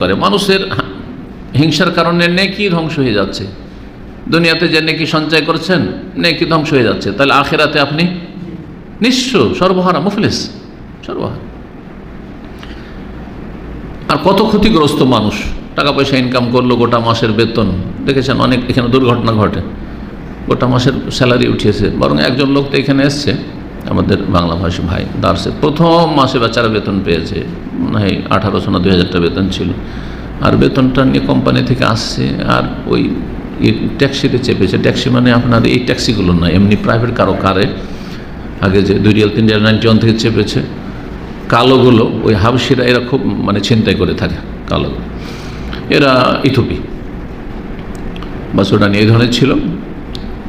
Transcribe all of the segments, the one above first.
করে মানুষের হিংসার কারণে নেকি ধ্বংস হয়ে যাচ্ছে। দুনিয়াতে যে নেকি সঞ্চয় করছেন, নেকি ধ্বংস হয়ে যাচ্ছে। তাহলে আখেরাতে আপনি নিঃস্ব, সর্বহারা, মুফলিস, সর্বহারা। আর কত ক্ষতিগ্রস্ত মানুষ। টাকা পয়সা ইনকাম করল গোটা মাসের বেতন। দেখেছেন অনেক এখানে দুর্ঘটনা ঘটে। গোটা মাসের স্যালারি উঠিয়েছে। বরং একজন লোক তো এখানে এসছে। আমাদের বাংলা ভাষী ভাই দার্সে। প্রথম মাসে বেচারা বেতন পেয়েছে, মনে হয় আঠারোশো না দুই হাজারটা বেতন ছিল। আর বেতনটা নিয়ে কোম্পানি থেকে আসছে, আর ওই ট্যাক্সিতে চেপেছে। ট্যাক্সি মানে আপনার এই ট্যাক্সিগুলো না এমনি প্রাইভেট কারও কারে। আগে যে দুই রিয়াল, তিন রিয়াল নাইনটি ওয়ান থেকে চেপেছে। কালোগুলো, ওই হাবসিরা এরা খুব মানে চিন্তাই করে থাকে কালোগুলো। এরা ইথোপি নিয়ে এই ধরনের ছিল।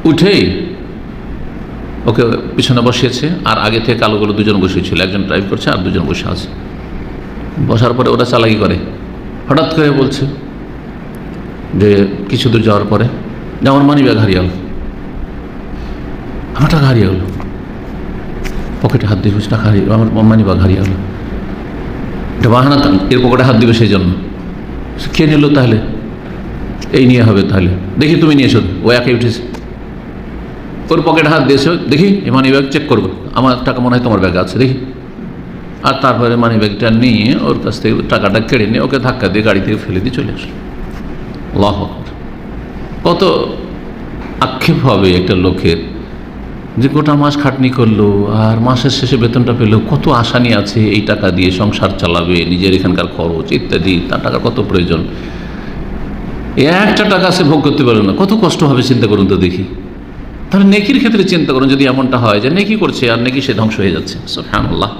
উঠেই ওকে পিছনে বসিয়েছে, আর আগে থেকে কালোগুলো দুজন বসেছিল একজন ড্রাইভ করছে আর দুজন বসে আছে। বসার পরে ওরা চালাকি করে। হঠাৎ করে বলছে যে কিছু দূর যাওয়ার পরে, যে আমার মানি ব্যাগ হারিয়ে গেল। আমার টাকা হারিয়ে গেল? পকেটে হাত দিয়ে টাকা হারিয়ে আমার মানি ব্যাগ হারিয়ে গেল। এটা বাহানা এর পকেটে হাত দিবে সেই জন্য কে নিল তাহলে? এই নিয়ে হবে তাহলে। দেখি তুমি নিয়েছো ও একাই উঠেছে। ওর পকেট হাত দিয়েছ, দেখি মানি ব্যাগ চেক করব। আমার টাকা মনে হয় তোমার ব্যাগে আছে, দেখি। আর তারপরে মানি ব্যাগটা নিয়ে ওর কাছ থেকে টাকাটা কেড়ে নিয়ে ওকে ধাক্কা দিয়ে গাড়ি থেকে ফেলে দিয়ে চলে আসলো। আকবার। কত আক্ষেপ হবে একটা লোকের। যে গোটা মাস খাটনি করল, আর মাসের শেষে বেতনটা পেল, কত আশা নিয়ে আছে, এই টাকা দিয়ে সংসার চালাবে, নিজের এখানকার খরচ, ইত্যাদি, তার টাকা কত প্রয়োজন। একটা টাকা সে ভোগ করতে পারবে না। কত কষ্ট হবে, চিন্তা করুন তো দেখি। তাহলে নেকির ক্ষেত্রে চিন্তা করুন যদি এমনটা হয় যে নেকি করছে আর নেকি সে ধ্বংস হয়ে যাচ্ছে। হ্যাঁ আল্লাহ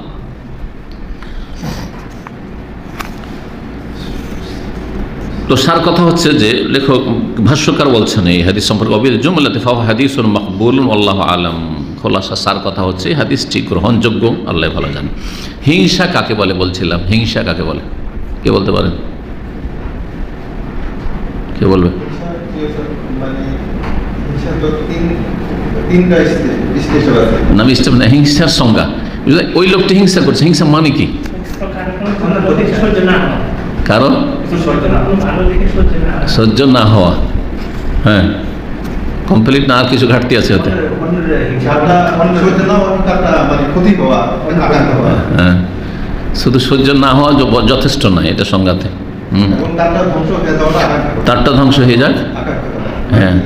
তো সার কথা হচ্ছে যে লেখক ভাষ্যকার বলছেন এই হাদিস সম্পর্কে অবির জুমলাতে হাদিস মকবুল আল্লাহ আলম। খোলাসা সার কথা হচ্ছে হাদিসটি গ্রহণযোগ্য, আল্লাহ ভালো জান হিংসা কাকে বলে বলছিলাম? হিংসা কাকে বলে? কে বলতে পারেন কে বলবে? হিংসা তো তিন তিনটা স্টে- স্টেজ আছে। নাম না হিংসার সংজ্ঞা। বুঝলে? ওই লোকটি হিংসা করছে। হিংসা মানে কি? না। কারণ? সহ্য না হওয়া। না হ্যাঁ। কমপ্লিট না আর কিছু ঘাটতি আছে ওতে। মানে না হ্যাঁ। শুধু সহ্য না হওয়া যথেষ্ট নয় এটা সংজ্ঞাতে। হয়ে। তারটা ধ্বংস হয়ে যাক। হ্যাঁ।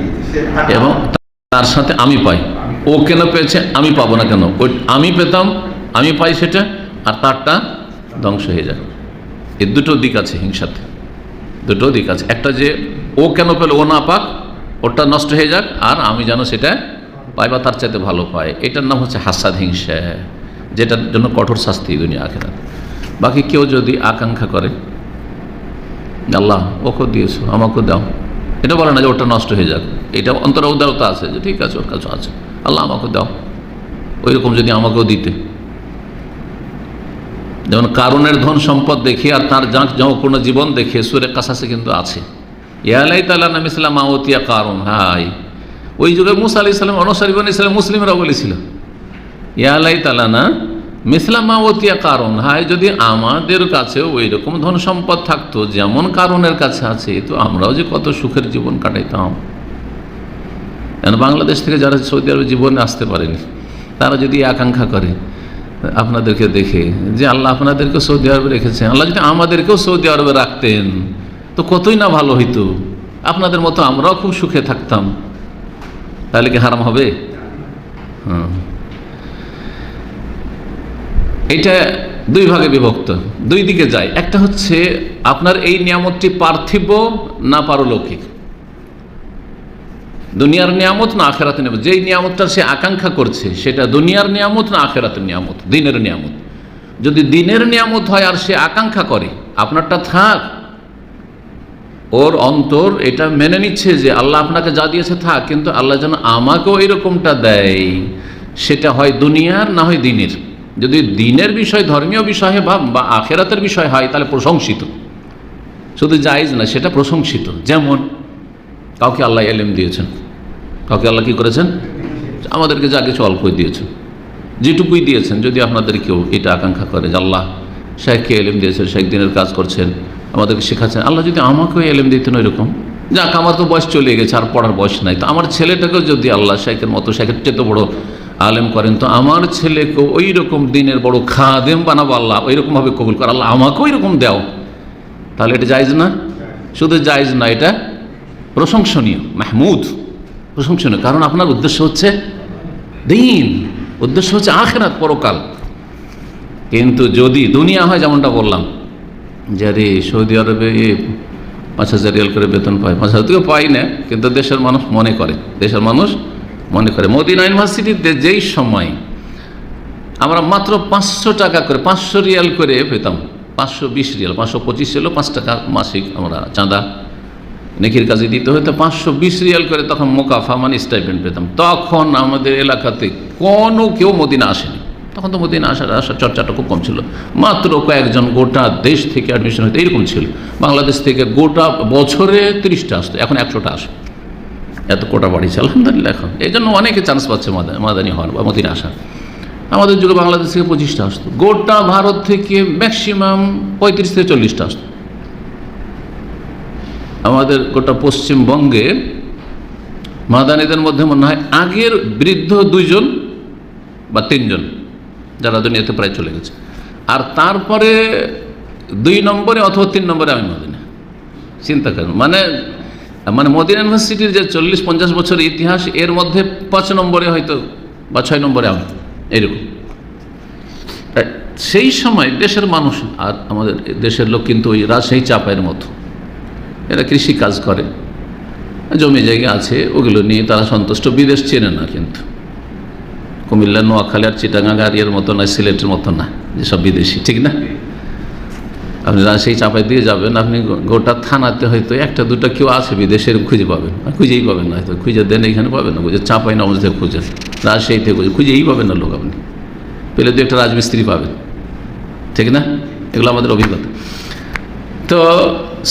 এবং তার সাথে আমি পাই। ও কেন পেয়েছে, আমি পাবো না কেন? ওই আমি পেতাম, আমি পাই সেটা, আর তারটা ধ্বংস হয়ে যায় এর দুটো দিক আছে হিংসাতে। দুটো দিক আছে। একটা যে ও কেন পেল, ও না পাক, ওটা নষ্ট হয়ে যাক, আর আমি যেন সেটা পাই বা তার চাইতে ভালো পাই। এটার নাম হচ্ছে হাসাদ হিংসা, যেটার জন্য কঠোর শাস্তি দুনিয়া আখেরাত। বাকি কেউ যদি আকাঙ্ক্ষা করে, আল্লাহ ওকে দিয়েছ, আমাকেও দাও। এটা বলে না যে ওটা নষ্ট হয়ে যাক। এটা অন্তর উদারতা আছে যে, ঠিক আছে, ওর কাছে আছে। আল্লাহ আমাকে দাও। ওই রকম যদি আমাকেও দিতে। যেমন কারণের ধন সম্পদ দেখে আর তার জাঁক জমপূর্ণ জীবন দেখে সুরে কাসাসে কিন্তু আছে। ইয়ালাই তাল্লাহ নাম ইসলাম মাওতিয়া কারণ হাই। ওই যুগে মুসা আলি ইসলাম অনুসারী বন ইসলাম মুসলিমরা বলেছিল। ইয়ালাই তালানা মিসলাম মাওতিয়া কারণ হাই। যদি আমাদের কাছে ওই রকম ধন সম্পদ থাকতো, যেমন কারণের কাছে আছে, তো আমরাও যে কত সুখের জীবন কাটাইতাম। কেন বাংলাদেশ থেকে যারা সৌদি আরবে জীবনে আসতে পারেনি, তারা যদি আকাঙ্ক্ষা করে, আপনাদেরকে দেখে যে আল্লাহ আপনাদেরকে সৌদি আরবে রেখেছেন, আল্লাহ যদি আমাদেরকেও সৌদি আরবে রাখতেন, তো কতই না ভালো হইতো। আপনাদের মতো আমরাও খুব সুখে থাকতাম। তাহলে কি হারাম হবে? এটা দুই ভাগে বিভক্ত। দুই দিকে যায়। একটা হচ্ছে আপনার এই নিয়ামতটি পার্থিব না পারলৌকিক? দুনিয়ার নিয়ামত না আখেরাতের নিয়ামত যেই নিয়ামতটা সে আকাঙ্ক্ষা করছে, সেটা দুনিয়ার নিয়ামত না আখেরাতের নিয়ামত? দিনের নিয়ামত। যদি দিনের নিয়ামত হয় আর সে আকাঙ্ক্ষা করে, আপনারটা থাক। ওর অন্তর এটা মেনে নিচ্ছে যে আল্লাহ আপনাকে যা দিয়েছে থাক, কিন্তু আল্লাহ যেন আমাকেও এরকমটা দেয়, সেটা হয় দুনিয়ার না হয় দিনের। যদি দিনের বিষয় ধর্মীয় বিষয়ে বা বা আখেরাতের বিষয় হয়, তাহলে প্রশংসিত। শুধু জায়জ না, সেটা প্রশংসিত। যেমন, কাউকে আল্লাহ এলেম দিয়েছেন। কাউকে আল্লাহ কী করেছেন? আমাদেরকে যা কিছু অল্পই দিয়েছেন যেটুকুই দিয়েছেন, যদি আপনাদের কেউ এটা আকাঙ্ক্ষা করে যে আল্লাহ শেখকে এলেম দিয়েছেন শেখ দিনের কাজ করছেন, আমাদেরকে শেখাচ্ছেন, আল্লাহ যদি আমাকেও এলেম দিতেন এরকম যাক, আমার তো বয়স চলে গেছে, আর পড়ার বয়স নাই। তো আমার ছেলেটাকেও যদি আল্লাহ শেখের মতো শেখের চেয়ে তো বড় আলেম করেন, তো আমার ছেলেকে ওই রকম দিনের বড় খাদেম বানাবো আল্লাহ ওই রকমভাবে কবুল কর। আল্লাহ আমাকেও ওই রকম দাও। তাহলে এটা জায়জ না? শুধু জায়জ না, এটা প্রশংসনীয়, মাহমুদ। প্রশংসনীয় কারণ আপনার উদ্দেশ্য হচ্ছে দিন। উদ্দেশ্য হচ্ছে আখেরাত, পরকাল। কিন্তু যদি দুনিয়া হয়, যেমনটা বললাম, যে আরে সৌদি আরবে পাঁচ হাজার রিয়াল করে বেতন পায়। পাঁচ হাজার পাই না, কিন্তু দেশের মানুষ মনে করে। দেশের মানুষ মনে করে। মদিনা ইউনিভার্সিটিতে যেই সময় আমরা মাত্র পাঁচশো টাকা করে, পাঁচশো রিয়াল করে পেতাম, পাঁচশো বিশ রিয়াল, পাঁচশো পঁচিশ ছিল পাঁচ টাকা মাসিক আমরা চাঁদা নেকির কাজে দিতে হতো পাঁচশো বিশ রিয়াল করে তখন মোকাফা মানে স্টাইপেন্ড পেতাম। তখন আমাদের এলাকাতে কোনো কেউ মদিনা আসেনি। তখন তো মদিনা আসার আসার চর্চাটা খুব কম ছিল। মাত্র কয়েকজন গোটা দেশ থেকে অ্যাডমিশন হতো এরকম ছিল। বাংলাদেশ থেকে গোটা বছরে তিরিশটা আসতো, এখন একশোটা আসে। এত কোটা বাড়িয়েছে আলহামদুলিল্লাহ এখন। এই জন্য অনেকে চান্স পাচ্ছে মাদা- মাদানি হওয়ার বা মদিনা আসার। আমাদের যুগে বাংলাদেশ থেকে পঁচিশটা আসতো। গোটা ভারত থেকে ম্যাক্সিমাম পঁয়ত্রিশ থেকে চল্লিশটা আসতো। আমাদের গোটা পশ্চিমবঙ্গে মাদানিদের মধ্যে মনে হয় আগের বৃদ্ধ দুইজন বা তিনজন, যারা দুনিয়াতে প্রায় চলে গেছে। আর তারপরে দুই নম্বরে অথবা তিন নম্বরে আমি মদিনা। চিন্তা করেন মানে মানে মদিনা ইউনিভার্সিটির যে চল্লিশ, পঞ্চাশ বছর ইতিহাস, এর মধ্যে পাঁচ নম্বরে হয়তো বা ছয় নম্বরে আমি, এরকম। সেই সময় দেশের মানুষ, আর আমাদের দেশের লোক কিন্তু ওই রাজশাহী চাপায়ের মতো। এরা কৃষি কাজ করে। জমি জায়গা আছে, ওগুলো নিয়ে তারা সন্তুষ্ট। বিদেশ চেনে না কিন্তু। কুমিল্লা, নোয়াখালী আর চিটাঙ্গা গাড়িয়ার মতো না সিলেটের মতো না যেসব বিদেশি, ঠিক না? আপনি রাজশাহী চাপাই দিয়ে যাবেন, আপনি গোটা থানাতে হয়তো একটা, দুটো কেউ আছে বিদেশের, খুঁজে পাবেন। খুঁজেই পাবেন না হয়তো। খুঁজে দেন, এখানে পাবেন না। খুঁজে চাপাই না থেকে খুঁজেন রাজশাহী থেকে খুঁজে, খুঁজেই পাবেন না লোক আপনি। পেলে দু একটা রাজমিস্ত্রি পাবেন, ঠিক না? এগুলো আমাদের অভিজ্ঞতা। তো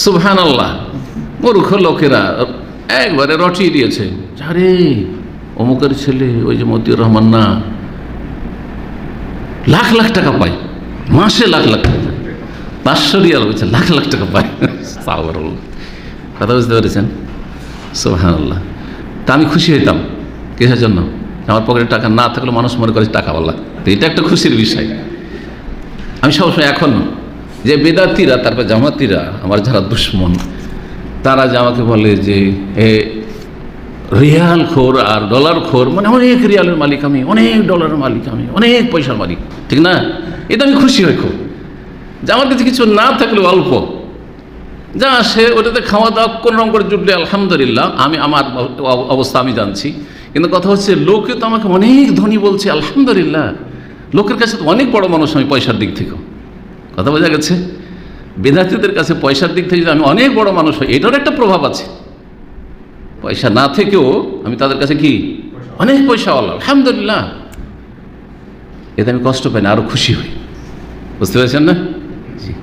সুবহান আল্লাহ মূর্খ লোকেরা একবারে রটিয়ে দিয়েছে। আরে, অমুকের ছেলে, ওই যে মতিউর রহমান না, লাখ লাখ টাকা পায়। মাসে লাখ লাখ টাকা পাঁচশো রিয়াল বলছে লাখ লাখ টাকা আল্লাহ কথা বুঝতে পেরেছেন? সুবহান আল্লাহ তা আমি খুশি হইতাম। কিসের জন্য? আমার পকেটে টাকা না থাকলে মানুষ মনে করে টাকাওয়ালা তো এটা একটা খুশির বিষয়। আমি সবসময় এখনও যে বেদাতিরা, তারপর জামাতিরা, আমার যারা দুশ্মন, তারা যে আমাকে বলে যে, এ, রিয়াল খোর আর ডলার খোর মানে অনেক রিয়ালের মালিক আমি, অনেক ডলারের মালিক আমি, অনেক পয়সার মালিক, ঠিক না? এটা আমি খুশি হই খুব। যে আমার কাছে কিছু না থাকলে অল্প। যা আসে, ওটাতে খাওয়া দাওয়া কোনো রকম করে জুটলে আলহামদুলিল্লাহ, আমি, আমার অব- অবস্থা আমি জানছি। কিন্তু কথা হচ্ছে, লোকে তো আমাকে অনেক ধনী বলছে, আলহামদুলিল্লাহ। লোকের কাছে তো অনেক বড় মানুষ আমি পয়সার দিক থেকেও। কথা বোঝা গেছে? বিদ্যার্থীদের কাছে পয়সার দিক থেকে যদি আমি অনেক বড় মানুষ হই এটার একটা প্রভাব আছে। পয়সা না থেকেও আমি তাদের কাছে কি? অনেক পয়সা পয়সাওয়ালা আলহামদুলিল্লাহ। এতে আমি কষ্ট পাই না আরও খুশি হই। বুঝতে পারছেন না? জি।